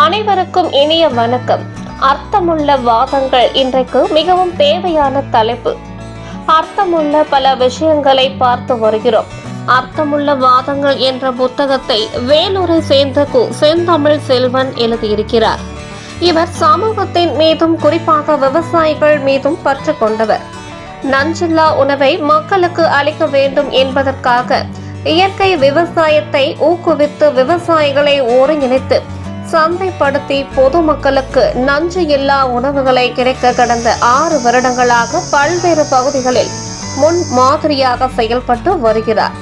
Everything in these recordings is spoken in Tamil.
அனைவருக்கும் இனிய வணக்கம். அர்த்தமுள்ள வாதங்கள் இன்றைக்கு மிகவும் தேவையான தலைப்பு. அர்த்தமுள்ள பல விஷயங்களை பார்த்து வருகிறோம். அர்த்தமுள்ள வாதங்கள் என்ற புத்தகத்தை வேலூரை சேர்ந்த கு செந்தமிழ் செல்வன் எழுதியிருக்கிறார். இவர் சமூகத்தின் மீதும் குறிப்பாக விவசாயிகள் மீதும் பற்று கொண்டவர். நஞ்சில்லா உணவை மக்களுக்கு அளிக்க வேண்டும் என்பதற்காக இயற்கை விவசாயத்தை ஊக்குவித்து விவசாயிகளை ஒருங்கிணைத்து சந்தைப்படுத்தி பொதுமக்களுக்கு நஞ்சு இல்லா உணவுகளை கிடைக்க கடந்த ஆறு வருடங்களாக பல்வேறு பகுதிகளில் முன் மாதிரியாக செயல்பட்டு வருகிறார்.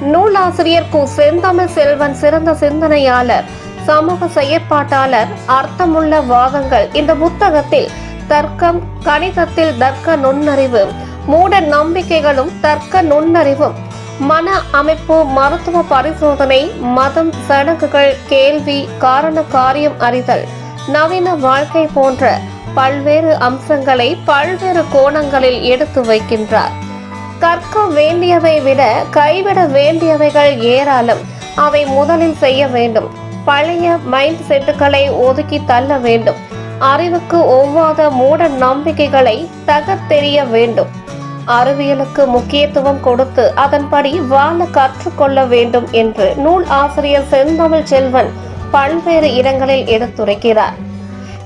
நூலாசிரியர் கு. செந்தமிழ் செல்வன் சிறந்த சிந்தனையாளர் சமூக செயற்பாட்டாளர் அர்த்தமுள்ள வாதங்கள் இந்த புத்தகத்தில் தர்க்கம் கணிதத்தில் தர்க்க நுண்ணறிவு மூட நம்பிக்கைகளும் தர்க்க நுண்ணறிவும் மன அமைப்பு மருத்துவ பரிசோதனை மதம் சடங்குகள் கேள்வி காரண காரியம் அறிதல் நவீன வாழ்க்கை போன்ற பல்வேறு அம்சங்களை பல்வேறு கோணங்களில் எடுத்து வைக்கின்றார். கற்க வேண்டியவை விட கைவிட வேண்டியவைகள் ஏராளம். அவை முதலில் செய்ய வேண்டும். பழைய மைண்ட் செட்டுகளை ஒதுக்கி தள்ள வேண்டும். அறிவுக்கு ஒவ்வாத மூட நம்பிக்கைகளை தகத்தெறிய வேண்டும். அறிவியலுக்கு முக்கியத்துவம் கொடுத்து அதன்படி வாழ கற்றுக்கொள்ள வேண்டும் என்று நூல் ஆசிரியர் செந்தமிழ் செல்வன் பல்வேறு இடங்களில் எடுத்துரைக்கிறார்.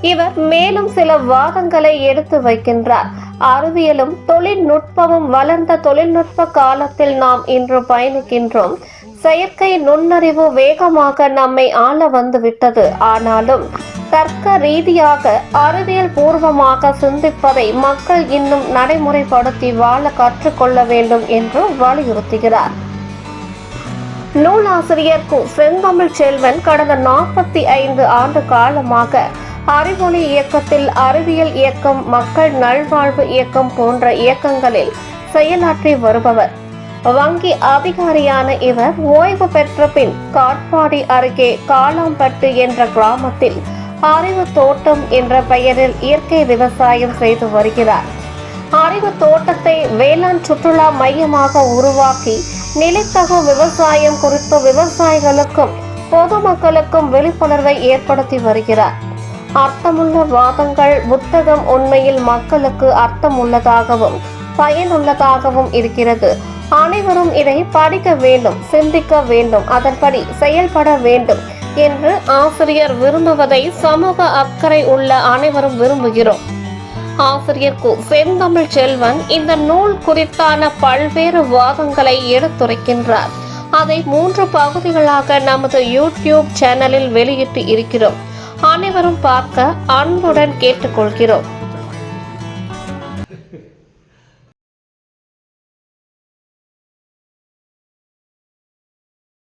இவர் மேலும் சில வாதங்களை எடுத்து வைக்கின்றார். அறிவியலும் தொழில்நுட்பமும் வளர்ந்த தொழில்நுட்ப காலத்தில் நாம் இன்று பயணிக்கின்றோம். செயற்கை நுண்ணறிவு வேகமாக நம்மை ஆள வந்து விட்டது. ஆனாலும் தர்க்க ரீதியாக அறிவியல் பூர்வமாக சிந்திப்பதை மக்கள் இன்னும் நடைமுறைப்படுத்தி வாழ கற்றுக்கொள்ள வேண்டும் என்று வலியுறுத்துகிறார். நூலாசிரியர் கு. செந்தமிழ் செல்வன் கடந்த நாற்பத்தி ஐந்து ஆண்டு காலமாக அறிவொளி இயக்கத்தில் அறிவியல் இயக்கம் மக்கள் நல்வாழ்வு இயக்கம் போன்ற இயக்கங்களில் செயலாற்றி வருபவர். வங்கி அதிகாரியான இவர் ஓய்வு பெற்ற பின் காட்பாடி அருகே காலாம்பட்டு என்ற கிராமத்தில் அறிவு தோட்டம் என்ற பெயரில் இயற்கை விவசாயம் செய்து வருகிறார். அறிவு தோட்டத்தை வேளாண் சுற்றுலா மையமாக உருவாக்கி நிலைத்தகு விவசாயம் குறித்து விவசாயிகளுக்கும் பொதுமக்களுக்கும் விழிப்புணர்வை ஏற்படுத்தி வருகிறார். அர்த்தமுள்ள வாதங்கள் புத்தகம் உண்மையில் மக்களுக்கு அர்த்தம் உள்ளதாகவும் பயனுள்ளதாகவும் இருக்கிறது. அனைவரும் இதை படிக்க வேண்டும் சிந்திக்க வேண்டும் அதன்படி செயல்பட வேண்டும் என்று ஆசிரியர் விரும்புவதை சமூக அக்கறை உள்ள அனைவரும் விரும்புகிறோம். ஆசிரியர் கு செந்தமிழ் செல்வன் இந்த நூல் குறித்தான பல்வேறு வாதங்களை எடுத்துரைக்கின்றார். அதை மூன்று பகுதிகளாக நமது யூடியூப் சேனலில் வெளியிட்டு இருக்கிறோம். அனைவரும் பார்க்க அன்புடன் கேட்டுக்கொள்கிறோம்.